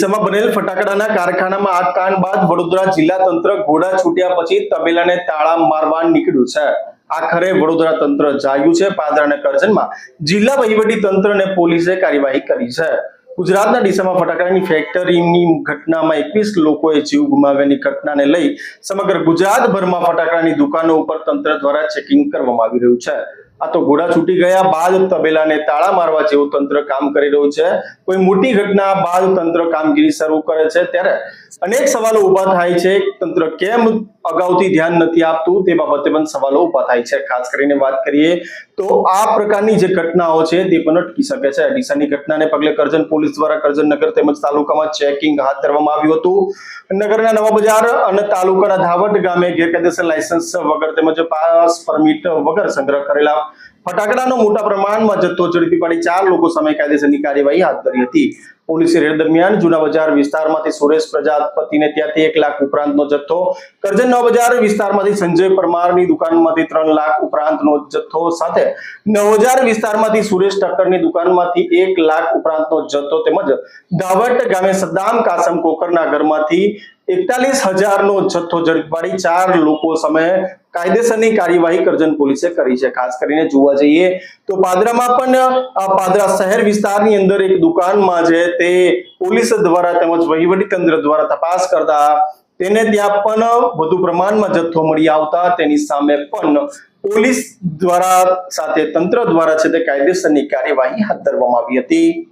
ડીસામાં બનેલ ફટાકડાના કારખાનામાં આ કાંડ બાદ વડોદરા જિલ્લા તંત્ર ઘોડા છૂટ્યા પછી તબેલાને તાળા મારવા નીકળ્યું છે. આખરે વડોદરા તંત્ર જાગ્યું છે. પાદરા અને કરજણમાં જિલ્લા વહીવટી તંત્ર અને પોલીસે કાર્યવાહી કરી છે. ગુજરાતના ડીસામાં ફટાકડાની ફેક્ટરીની ઘટનામાં એકવીસ લોકોએ જીવ ગુમાવ્યાની ઘટનાને લઈ સમગ્ર ગુજરાતભરમાં ફટાકડાની દુકાનો ઉપર તંત્ર દ્વારા ચેકિંગ કરવામાં આવી રહ્યું છે. આ તો ઘોડા છૂટી ગયા બાદ તબેલાને તાળા મારવા જેવું તંત્ર કામ કરી રહ્યું છે. કોઈ મોટી ઘટના બાદ તંત્ર કામગીરી શરૂ કરે છે ત્યારે અનેક સવાલો ઊભા થાય છે. તંત્ર કેમ અગાઉથી ધ્યાન નથી આપતું તે બાબતે પણ સવાલો ઊભા થાય છે. ખાસ કરીને વાત કરીએ તો આ પ્રકારની જે ઘટનાઓ છે તે પણ અટકી શકે છે. ડીસાની ઘટનાને પગલે કરજણ પોલીસ દ્વારા કરજણ નગર તેમજ તાલુકામાં ચેકિંગ હાથ ધરવામાં આવ્યું હતું. નગરના નવા બજાર અને તાલુકાના ધાવટ ગામે ગેરકાયદેસર લાયસન્સ વગર તેમજ પાસ પરમિટ વગર સંગ્રહ કરેલા ફટાકડાનો મોટા પ્રમાણમાં જથ્થો ઝડપી પાડી ચાર લોકો સામે કાયદેસરની કાર્યવાહી હાથ ધરી હતી. પોલીસે રેડ દરમિયાન જૂના બજાર વિસ્તારમાંથી સુરેશ પ્રજાપતિને ત્યાંથી એક લાખ ઉપરાંતનો જથ્થો, કરજણ નવા બજાર વિસ્તારમાંથી સંજય પરમારની દુકાનમાંથી ત્રણ લાખ ઉપરાંતનો જથ્થો સાથે નવજાર વિસ્તારમાંથી સુરેશ ઠક્કરની દુકાનમાંથી એક લાખ ઉપરાંતનો જથ્થો તેમજ દાવટ ગામે સદ્દામ કાસમ કોકરના ઘરમાંથી એકતાલીસ હજારનો જથ્થો ઝડપી પાડી ચાર લોકો સામે કાયદેસરની કાર્યવાહી કરજણ પોલીસે કરી છે. ખાસ કરીને જોવા જઈએ તો પાદરામાં પણ પાદરા શહેર વિસ્તારની અંદર એક દુકાનમાં છે તે પોલીસ દ્વારા તેમજ વહીવટી તંત્ર દ્વારા તપાસ કરતા તેને ત્યાં પણ વધુ પ્રમાણમાં જથ્થો મળી આવતા તેની સામે પણ પોલીસ દ્વારા સાથે તંત્ર દ્વારા છે તે કાયદેસરની કાર્યવાહી હાથ ધરવામાં આવી હતી.